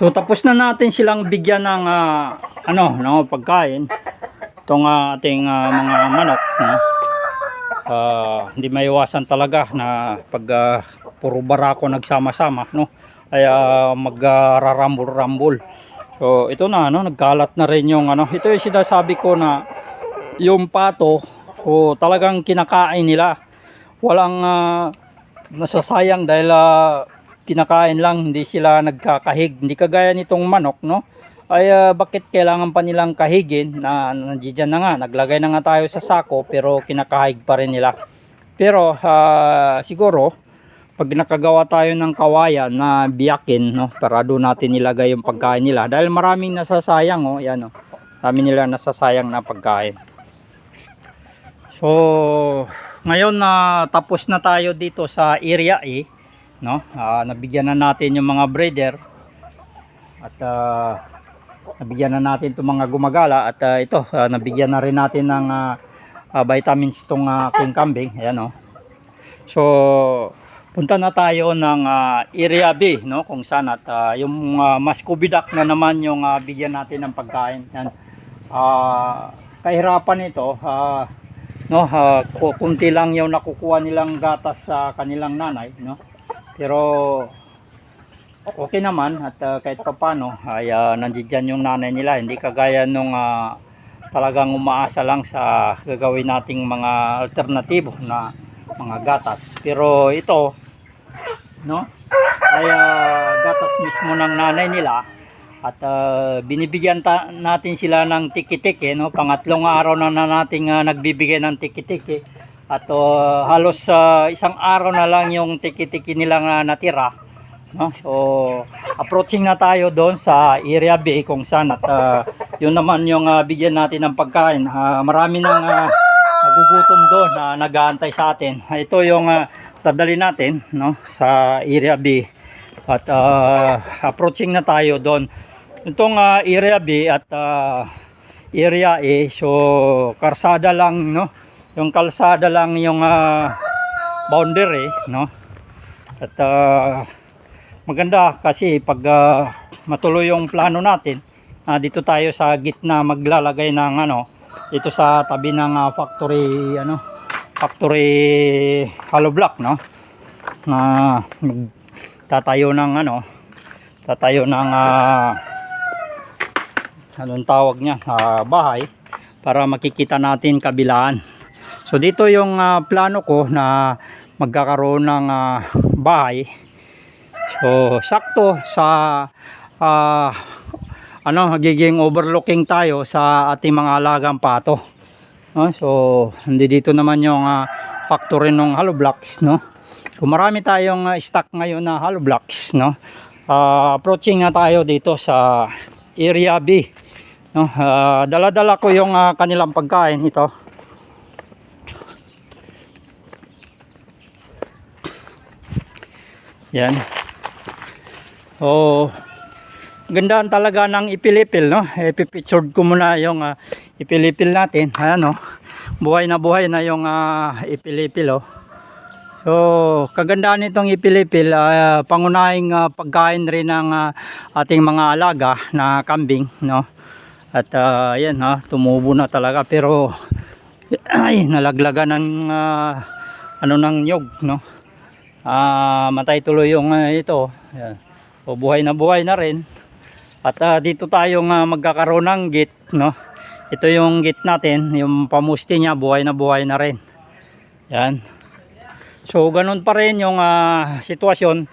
So tapos na natin silang bigyan ng ah, ano, no, pagkain. Itong ah, ating ah, mga manok, no. Ah, hindi maiwasan talaga na pag ah, puro barako nagsama-sama, no. Ay ah, magrarambol-rambol. So ito na ano, nagkalat na rin yung ano. Ito yung sinasabi ko na yung pato, so talagang kinakain nila. Walang ah, nasasayang dahil ah, kinakain lang, hindi sila nagkakahig. Hindi kagaya nitong manok, no? Ay ah, bakit kailangan pa nilang kahigin na nandiyan na nga, naglagay na nga tayo sa sako pero kinakahig pa rin nila. Pero ah, siguro pag nakagawa tayo ng kawayan na biyakin, no, para doon natin nilagay yung pagkain nila. Dahil maraming nasasayang, oh, yan, oh. Dami nila nasasayang na pagkain. So, ngayon na tapos na tayo dito sa area A, no? Ah, nabigyan na natin yung mga breeder at ah, nabigyan na natin itong mga gumagala at ah, ito, ah, nabigyan na rin natin ng ah, ah, vitamins itong uh, king kambing. Ayan, oh. So, punta na tayo ng ah, area B, no? Kung saan at ah, yung uh, mas kubidak na naman yung ah, bigyan natin ng pagkain. Yan. Ah, kahirapan ito, ah, no, ku- kunti lang yung nakukuha nilang gatas sa kanilang nanay, no? Pero okay naman at ah, kahit pa paano ay uh, nandiyan yung nanay nila, hindi kagaya nung ah, talagang umaasa lang sa gagawin nating mga alternatibo na mga gatas. Pero ito, no? Ay ah, gatas mismo ng nanay nila at ah, binibigyan ta- natin sila ng tiki-tiki, no? Pangatlong araw na, na nating ah, nagbibigay ng tiki-tiki. At ah, halos ah, isang araw na lang yung tiki-tiki nilang ah, natira. No? So, approaching na tayo doon sa area B kung saan at ah, yun naman yung ah, bigyan natin ng pagkain. Ah, marami nang ah, nagugutom doon na nag-aantay sa atin. Ito yung uh, dadali natin no, sa area B. At ah, approaching na tayo doon. Itong ah, area B at ah, area A, so karsada lang, no? Yung kalsada lang yung ah, boundary, no? At ah, maganda kasi pag ah, matuloy yung plano natin, ah, dito tayo sa gitna maglalagay ng ano, dito sa tabi ng ah, factory ano, factory hollow block, no? Na tatayo ng ano, tatayo ng ah, anong tawag niya, ah, bahay para makikita natin kabilaan. So dito yung ah, plano ko na magkakaroon ng ah, bahay. So sakto sa ah, ano magiging overlooking tayo sa ating mga alagang pato. No? So hindi dito naman yung ah, factory ng hollow blocks, no? So marami tayong ah, stock ngayon na hollow blocks, no? Ah, approaching na tayo dito sa area B. No? Ah, dala-dala ko yung ah, kanilang pagkain ito. Yan. So, gandaan talaga ng ipilipil, no? Ipipictured ko muna yung ah, ipilipil natin. Ayan, no? Buhay na buhay na yung ah, ipilipil, oh. So, kagandaan nitong ipilipil, ah, pangunahing ah, pagkain rin ng ah, ating mga alaga na kambing, no? At ah, ayan, ha, tumubo na talaga pero ay, nalaglagan ng ah, ano ng nyog, no? Ah, matay tuloy yung ah, ito. Ayan. O buhay na buhay na rin. At ah, dito tayo nga magkakaroon ng gate, no? Ito yung gate natin, yung pamusti niya buhay na buhay na rin. Yan. So ganun pa rin yung ah, sitwasyon,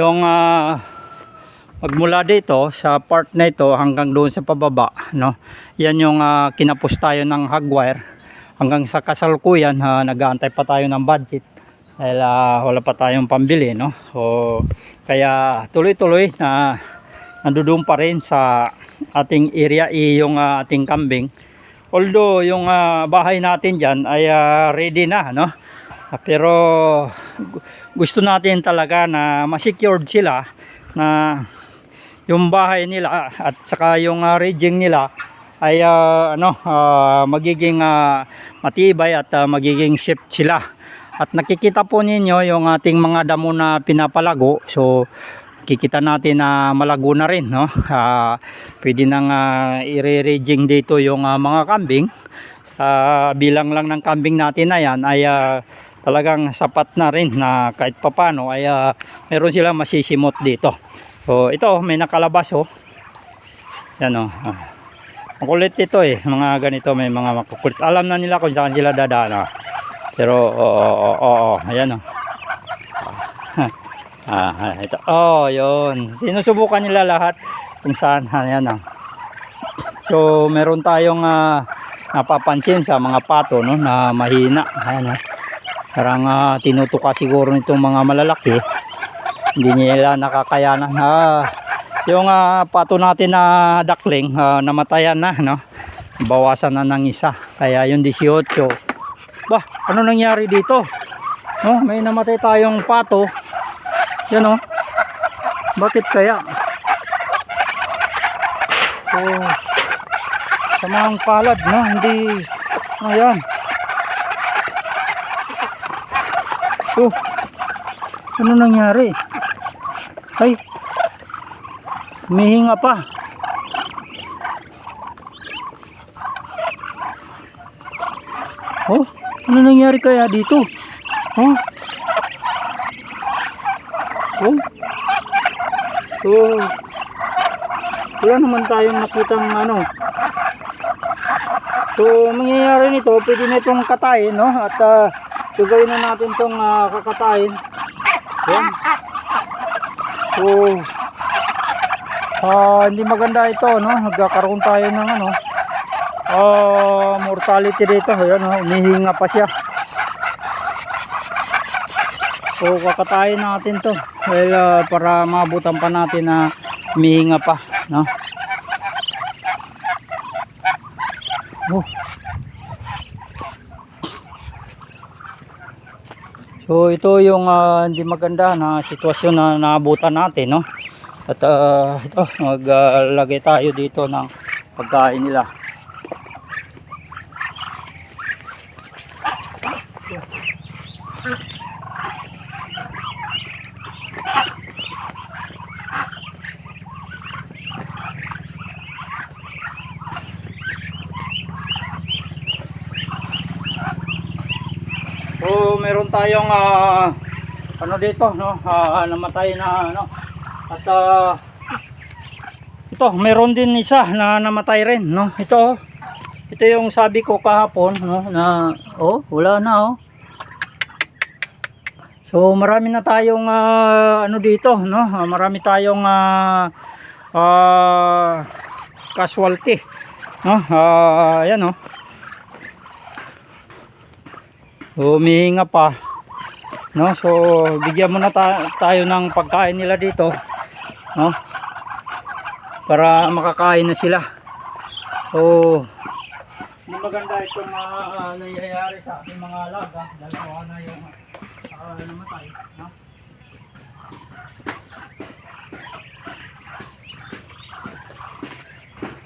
yung ah, magmula dito sa part na ito hanggang doon sa pababa, no? Yan yung ah, kinapos tayo ng hagwire hanggang sa kasalukuyan uh, nag-aantay pa tayo ng budget dahil ah, wala pa tayong pambili no? So kaya tuloy-tuloy na nandoon pa rin sa ating area E yung ah, ating kambing. Although yung ah, bahay natin dyan ay ah, ready na no? Pero gu- gusto natin talaga na ma-secured sila na yung bahay nila at saka yung uh, rigging nila ay ah, ano ah, magiging ah, matibay at ah, magiging safe sila. At nakikita po ninyo yung ating mga damo na pinapalago. So kikita natin na malago na rin no Ah, pwede nang uh, i-raging dito yung ah, mga kambing sa bilang lang ng kambing natin na yan ay ah, talagang sapat na rin na kahit papano ay ah, meron silang masisimot dito so ito may nakalabas oh yan oh Ah. ang kulit ito eh mga ganito may mga makukulit alam na nila kung saan sila dadaan ah. Pero oo oo oo oo ayan oh Ah, ito. Oh, yun. Sinusubukan nila lahat kung saan. Ayan ah. So, meron tayong ah, napapansin sa mga pato no, na mahina. Ayan ah. Parang ah, tinutuka siguro nitong mga malalaki. Hindi nila nakakayanan. Ah, yung ah, pato natin na duckling, ah, namatayan na. No? Bawasan na ng isa. Kaya yung 18. Bah, ano nangyari dito? No, may namatay tayong pato. Yan o. Bakit kaya? So, sa mga palad, no? Hindi, ayan. So, ano nangyari? Ay, mihinga pa. Oh, ano nangyari kaya dito? Oh, Oh. So, wala naman tayong nakitang ano. So, mangyayari nito, pwede na itong katayin, no? At uh, gagawin na natin itong uh, kakatayin. Yan. So, ah hindi maganda ito, no? Nagkakaroon tayo ng ano, ah mortality dito. Ayan, no? Umihinga pa siya. So kakatayin natin to well, ah, para mabutan pa natin na mihinga pa no? oh. So ito yung ah, hindi maganda na sitwasyon na naabutan natin no? At ah, ito maglagay tayo dito ng pagkain nila So meron tayong ah, ano dito no? Ah, namatay na ano? At ah, ito meron din isa na namatay rin no? Ito ito yung sabi ko kahapon no? Na oh wala na oh. So marami na tayong ah, ano dito no? Marami tayong ah, ah, casualty no? Ah, ayan no humihinga pa. No? So bigyan muna ta- tayo ng pagkain nila dito. No? Para makakain na sila. So maganda itong uh, nangyayari sa ating mga alaga dalawa na yung uh, namatay no?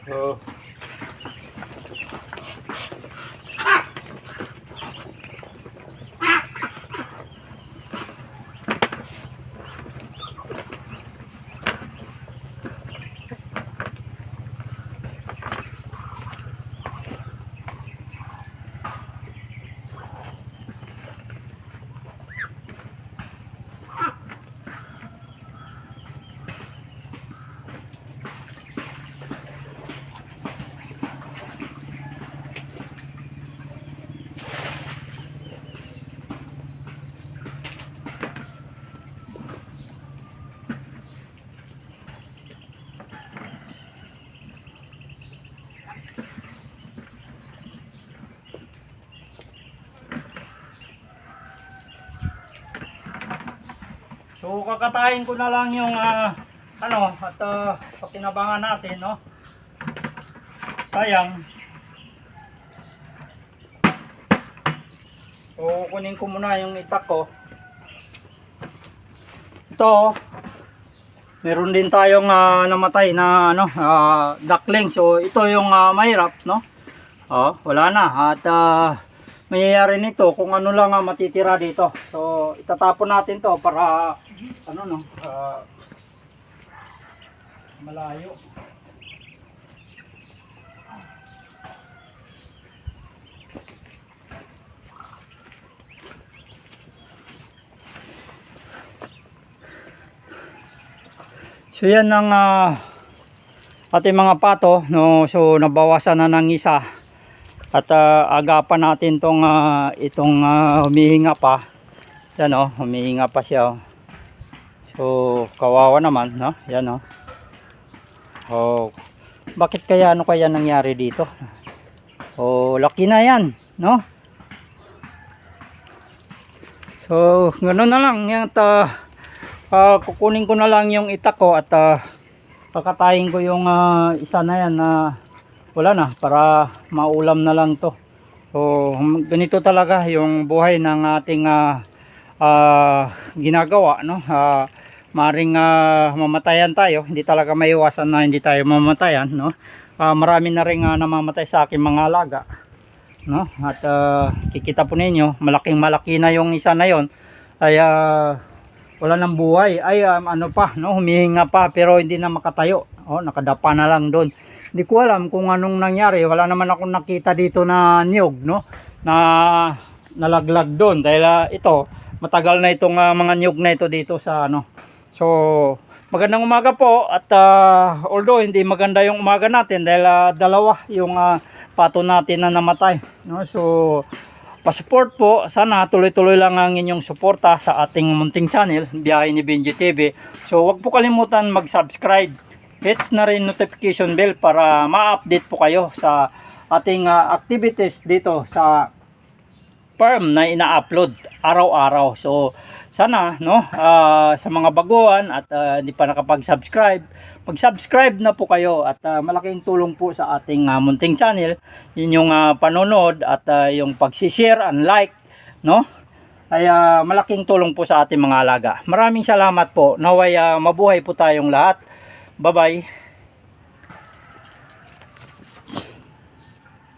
So So kakatayin ko na lang yung ah, ano at uh, pakinabangan natin no. Sayang. So kunin ko muna yung itak ko. Ito meron din tayong ah, namatay na ano ah, duckling. So ito yung ah, mahirap no. Oh, wala na at ah, mangyayari nito kung ano lang ang matitira dito. So itatapon natin to para ano no ah, malayo. So yan ang ah, ating mga pato no so nabawasan na ng isa at ah, agapan natin tong ah, itong ah, humihinga pa yan oh humihinga pa siya oh. So kawawa naman no? Yan oh oh bakit kaya ano kaya nangyari dito? Oh laki na yan no? So ganoon na lang yan at ah, ah, kukunin ko na lang yung itak ko at ah, pakatayin ko yung ah, isa na yan na wala na para maulam na lang to. So ganito talaga yung buhay ng ating ah, ah, ginagawa no? Ah, maring ah, mamatayan tayo. Hindi talaga maiwasan na hindi tayo mamatayan no? Ah, marami na rin ah, namamatay sa aking mga alaga no? At ah, kikita po ninyo malaking malaki na yung isa na yon ay ah, wala nang buhay. Ay um, ano pa no? Humihinga pa pero hindi na makatayo. Oh nakadapa na lang doon hindi ko alam kung anong nangyari. Wala naman akong nakita dito na niyog no? Na nalaglag doon dahil ah, ito matagal na itong ah, mga niyog na ito dito sa ano so magandang umaga po at ah, although hindi maganda yung umaga natin dahil ah, dalawa yung ah, pato natin na namatay no so pa-support po. Sana tuloy-tuloy lang ang inyong suporta sa ating munting channel, Biyahe ni Benji TV. So, wag po kalimutan mag-subscribe. Hits na rin notification bell para ma-update po kayo sa ating ah, activities dito sa farm na ina-upload araw-araw. So, sana no ah, sa mga baguhan at ah, hindi pa nakapag-subscribe, mag-subscribe na po kayo at ah, malaking tulong po sa ating ah, munting channel yun yung ah, panonood at ah, yung pag-share and like no ay ah, malaking tulong po sa ating mga alaga. Maraming salamat po. Naway ah, mabuhay po tayong lahat. Bye-bye.